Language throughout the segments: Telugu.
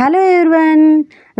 Hello everyone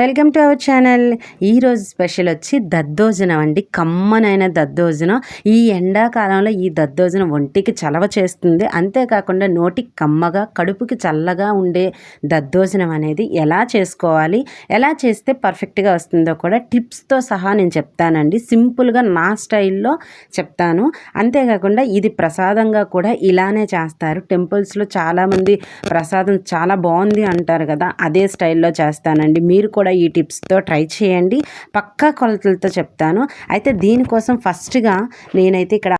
welcome to our channel. ఈరోజు స్పెషల్ వచ్చి దద్దోజనం అండి. కమ్మనైన దద్దోజనం. ఈ ఎండాకాలంలో ఈ దద్దోజనం ఒంటికి చలవ చేస్తుంది. అంతేకాకుండా నోటికి కమ్మగా కడుపుకి చల్లగా ఉండే దద్దోజనం అనేది ఎలా చేసుకోవాలి ఎలా చేస్తే పర్ఫెక్ట్గా వస్తుందో కూడా టిప్స్తో సహా నేను చెప్తానండి. సింపుల్గా నా స్టైల్లో చెప్తాను. అంతేకాకుండా ఇది ప్రసాదంగా కూడా ఇలానే చేస్తారు. టెంపుల్స్లో చాలామంది ప్రసాదం చాలా బాగుంది అంటారు కదా అదే స్టైల్ స్టైల్లో చేస్తానండి. మీరు కూడా ఈ టిప్స్తో ట్రై చేయండి. పక్కా కొలతలతో చెప్తాను. అయితే దీనికోసం ఫస్ట్గా నేనైతే ఇక్కడ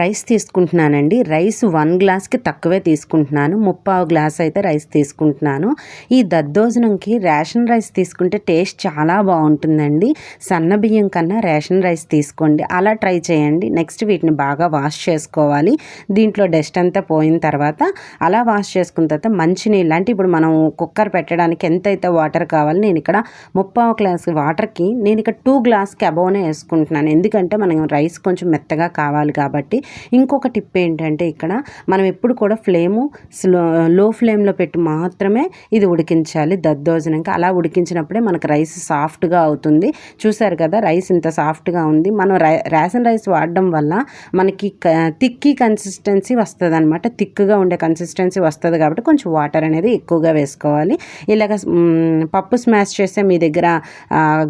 రైస్ తీసుకుంటున్నానండి. రైస్ వన్ గ్లాస్కి తక్కువే తీసుకుంటున్నాను. ముప్పావు గ్లాస్ అయితే రైస్ తీసుకుంటున్నాను. ఈ దద్దోజనంకి రేషన్ రైస్ తీసుకుంటే టేస్ట్ చాలా బాగుంటుందండి. సన్న బియ్యం కన్నా రేషన్ రైస్ తీసుకోండి. అలా ట్రై చేయండి. నెక్స్ట్ వీటిని బాగా వాష్ చేసుకోవాలి. దీంట్లో డస్ట్ అంతా పోయిన తర్వాత అలా వాష్ చేసుకున్న తర్వాత మంచినీళ్ళు అంటే ఇప్పుడు మనం కుక్కర్ పెట్టడానికి ఎంతైతే వాటర్ కావాలి నేను ఇక్కడ ముప్పావు గ్లాస్ వాటర్కి నేను ఇక్కడ టూ గ్లాస్కి అబౌనే వేసుకుంటున్నాను. ఎందుకంటే మనం రైస్ కొంచెం మెత్తగా కావాలి కాబట్టి ఇంకొక టిప్ ఏంటంటే ఇక్కడ మనం ఎప్పుడు కూడా ఫ్లేము స్లో లో ఫ్లేమ్లో పెట్టి మాత్రమే ఇది ఉడికించాలి. దద్దోజనంక అలా ఉడికించినప్పుడే మనకు రైస్ సాఫ్ట్గా అవుతుంది. చూసారు కదా రైస్ ఇంత సాఫ్ట్గా ఉంది. మనం రై రేషన్ రైస్ వాడడం వల్ల మనకి తిక్కి కన్సిస్టెన్సీ వస్తుంది అనమాట తిక్కుగా ఉండే కన్సిస్టెన్సీ వస్తుంది కాబట్టి కొంచెం వాటర్ అనేది ఎక్కువగా వేసుకోవాలి. ఇలాగ పప్పు స్మాష్ చేస్తే మీ దగ్గర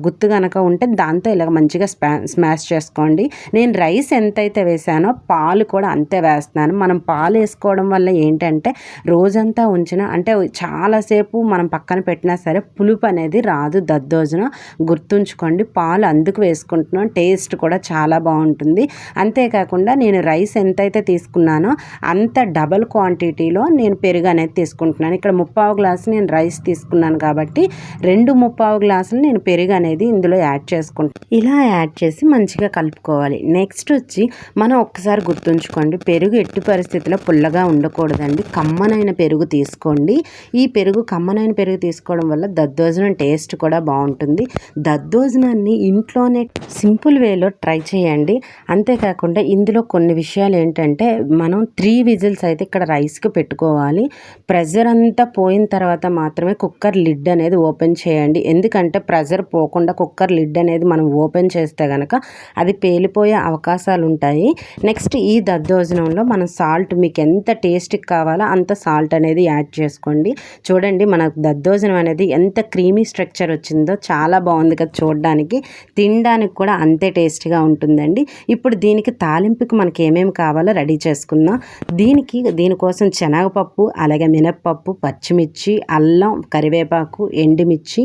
గుత్తు కనుక ఉంటే దాంతో ఇలాగ మంచిగా స్మాష్ చేసుకోండి. నేను రైస్ ఎంతైతే వేసానో పాలు కూడా అంతే వేస్తున్నాను. మనం పాలు వేసుకోవడం వల్ల ఏంటంటే రోజంతా ఉంచిన అంటే చాలాసేపు మనం పక్కన పెట్టినా సరే పులుపు అనేది రాదు దద్దోజనం. గుర్తుంచుకోండి పాలు అందుకు వేసుకుంటున్నాం. టేస్ట్ కూడా చాలా బాగుంటుంది. అంతేకాకుండా నేను రైస్ ఎంతైతే తీసుకున్నానో అంత డబల్ క్వాంటిటీలో నేను పెరుగు అనేది తీసుకుంటున్నాను. ఇక్కడ ముప్పావు గ్లాసు నేను రైస్ తీసుకున్నాను కాబట్టి రెండు ముప్పావు గ్లాసులు నేను పెరుగు అనేది ఇందులో యాడ్ చేసుకుంటాను ఇలా యాడ్ చేసి మంచిగా కలుపుకోవాలి. నెక్స్ట్ వచ్చి మనం ఒకసారి ఒకసారి గుర్తుంచుకోండి పెరుగు ఎట్టి పరిస్థితిలో పుల్లగా ఉండకూడదండి. కమ్మనైన పెరుగు తీసుకోండి. ఈ పెరుగు కమ్మనైన పెరుగు తీసుకోవడం వల్ల దద్దోజనం టేస్ట్ కూడా బాగుంటుంది. దద్దోజనాన్ని ఇంట్లోనే సింపుల్ వేలో ట్రై చేయండి. అంతేకాకుండా ఇందులో కొన్ని విషయాలు ఏంటంటే మనం త్రీ విజిల్స్ అయితే ఇక్కడ రైస్కి పెట్టుకోవాలి. ప్రెజర్ అంతా పోయిన తర్వాత మాత్రమే కుక్కర్ లిడ్ అనేది ఓపెన్ చేయండి. ఎందుకంటే ప్రెజర్ పోకుండా కుక్కర్ లిడ్ అనేది మనం ఓపెన్ చేస్తే కనుక అది పేలిపోయే అవకాశాలు ఉంటాయి నెక్స్ట్ ఈ దద్దోజనంలో మనం సాల్ట్ మీకు ఎంత టేస్ట్కి కావాలో అంత సాల్ట్ అనేది యాడ్ చేసుకోండి. చూడండి మన దద్దోజనం అనేది ఎంత క్రీమీ స్ట్రక్చర్ వచ్చిందో చాలా బాగుంది కదా చూడడానికి. తినడానికి కూడా అంతే టేస్ట్గా ఉంటుందండి. ఇప్పుడు దీనికి తాలింపుకి మనకి ఏమేమి కావాలో రెడీ చేసుకుందాం. దీనికి దీనికోసం శనగపప్పు అలాగే మినప్పప్పు పచ్చిమిర్చి అల్లం కరివేపాకు ఎండుమిర్చి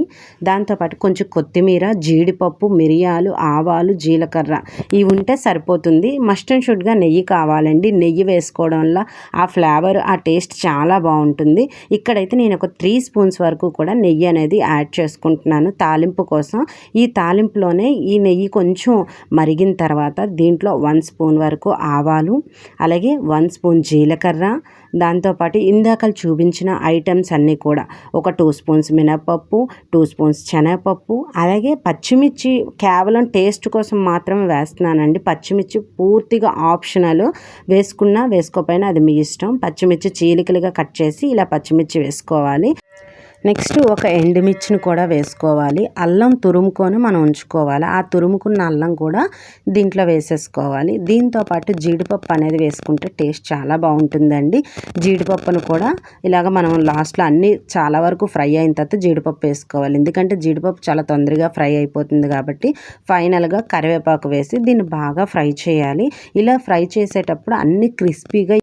దాంతోపాటు కొంచెం కొత్తిమీర జీడిపప్పు మిరియాలు ఆవాలు జీలకర్ర. ఇవి ఉంటే సరిపోతుంది. మస్ట్ అండ్ షుడ్ కొద్దిగా నెయ్యి కావాలండి. నెయ్యి వేసుకోవడం వల్ల ఆ ఫ్లేవర్ ఆ టేస్ట్ చాలా బాగుంటుంది. ఇక్కడైతే నేను ఒక త్రీ స్పూన్స్ వరకు కూడా నెయ్యి అనేది యాడ్ చేసుకుంటున్నాను తాలింపు కోసం. ఈ తాలింపులోనే ఈ నెయ్యి కొంచెం మరిగిన తర్వాత దీంట్లో వన్ స్పూన్ వరకు ఆవాలు అలాగే వన్ స్పూన్ జీలకర్ర దాంతోపాటు ఇందాక చూపించిన ఐటమ్స్ అన్నీ కూడా. ఒక టూ స్పూన్స్ మినపప్పు టూ స్పూన్స్ శనగపప్పు అలాగే పచ్చిమిర్చి కేవలం టేస్ట్ కోసం మాత్రమే వేస్తున్నానండి. పచ్చిమిర్చి పూర్తిగా ఆప్షనల్ వేసుకున్నా వేసుకోపోయినా అది మీ ఇష్టం. పచ్చిమిర్చి చీలికలుగా కట్ చేసి ఇలా పచ్చిమిర్చి వేసుకోవాలి. నెక్స్ట్ ఒక ఎండుమిర్చిని కూడా వేసుకోవాలి. అల్లం తురుముకొని మనం ఉంచుకోవాలి. ఆ తురుముకున్న అల్లం కూడా దీంట్లో వేసేసుకోవాలి. దీంతో పాటు జీడిపప్పు అనేది వేసుకుంటే టేస్ట్ చాలా బాగుంటుందండి. జీడిపప్పును కూడా ఇలాగ మనం లాస్ట్లో అన్నీ చాలా వరకు ఫ్రై అయిన తర్వాత జీడిపప్పు వేసుకోవాలి. ఎందుకంటే జీడిపప్పు చాలా తొందరగా ఫ్రై అయిపోతుంది కాబట్టి ఫైనల్గా కరివేపాకు వేసి దీన్ని బాగా ఫ్రై చేయాలి. ఇలా ఫ్రై చేసేటప్పుడు అన్ని క్రిస్పీగా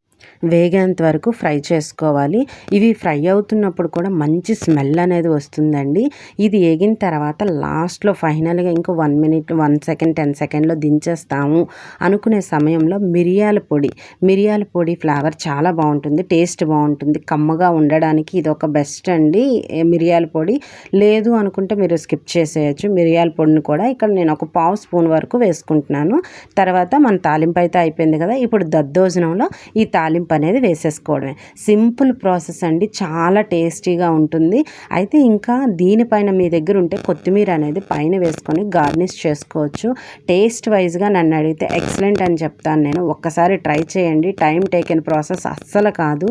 వేగేంత వరకు ఫ్రై చేసుకోవాలి. ఇవి ఫ్రై అవుతున్నప్పుడు కూడా మంచి స్మెల్ అనేది వస్తుందండి. ఇది వేగిన తర్వాత లాస్ట్లో ఫైనల్గా ఇంకో one minute one second ten సెకండ్లో దించేస్తాము అనుకునే సమయంలో మిరియాల పొడి. మిరియాల పొడి ఫ్లేవర్ చాలా బాగుంటుంది టేస్ట్ బాగుంటుంది. కమ్మగా ఉండడానికి ఇది ఒక బెస్ట్ అండి మిరియాల పొడి. లేదు అనుకుంటే మీరు స్కిప్ చేసేయచ్చు. మిరియాల పొడిని కూడా ఇక్కడ నేను ఒక పావు స్పూన్ వరకు వేసుకుంటున్నాను. తర్వాత మన తాలింపు అయితే అయిపోయింది కదా ఇప్పుడు దద్దోజనంలో ఈ తాలింపు అనేది వేసేసుకోవడమే. సింపుల్ ప్రాసెస్ అండి. చాలా టేస్టీగా ఉంటుంది. అయితే ఇంకా దీనిపైన మీ దగ్గర ఉంటే కొత్తిమీర అనేది పైన వేసుకొని గార్నిష్ చేసుకోవచ్చు. టేస్ట్ వైజ్గా నన్ను అడిగితే ఎక్సలెంట్ అని చెప్తాను నేను. ఒక్కసారి ట్రై చేయండి. టైం టేకెన్ ప్రాసెస్ అస్సలు కాదు.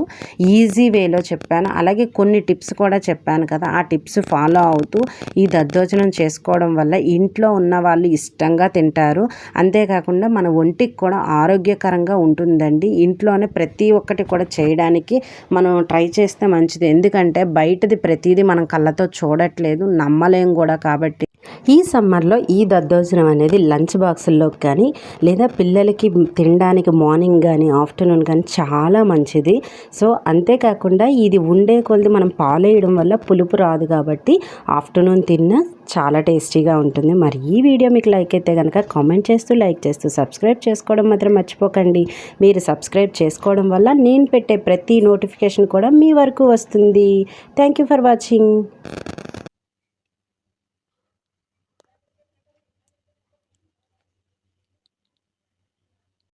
ఈజీ వేలో చెప్పాను. అలాగే కొన్ని టిప్స్ కూడా చెప్పాను కదా. ఆ టిప్స్ ఫాలో అవుతూ ఈ దద్దోజనం చేసుకోవడం వల్ల ఇంట్లో ఉన్న వాళ్ళు ఇష్టంగా తింటారు. అంతేకాకుండా మన ఒంటికి కూడా ఆరోగ్యకరంగా ఉంటుందండి. ఇంట్లోనే ప్రతి ప్రతి ఒక్కటి కూడా చేయడానికి మనం ట్రై చేస్తే మంచిది. ఎందుకంటే బయటది ప్రతిదీ మనం కళ్ళతో చూడట్లేదు నమ్మలేం కూడా కాబట్టి. ఈ సమ్మర్లో ఈ దద్దోజనం అనేది లంచ్ బాక్సుల్లోకి కానీ లేదా పిల్లలకి తినడానికి మార్నింగ్ కానీ ఆఫ్టర్నూన్ కానీ చాలా మంచిది. సో అంతేకాకుండా ఇది ఉండే కొలది మనం పాలేయడం వల్ల పులుపు రాదు కాబట్టి ఆఫ్టర్నూన్ తిన్నా చాలా టేస్టీగా ఉంటుంది. మరి ఈ వీడియో మీకు లైక్ అయితే కనుక కామెంట్ చేస్తూ లైక్ చేస్తూ సబ్స్క్రైబ్ చేసుకోవడం మాత్రం మర్చిపోకండి. మీరు సబ్స్క్రైబ్ చేసుకోవడం వల్ల నేను పెట్టే ప్రతి నోటిఫికేషన్ కూడా మీ వరకు వస్తుంది. Thank you for watching.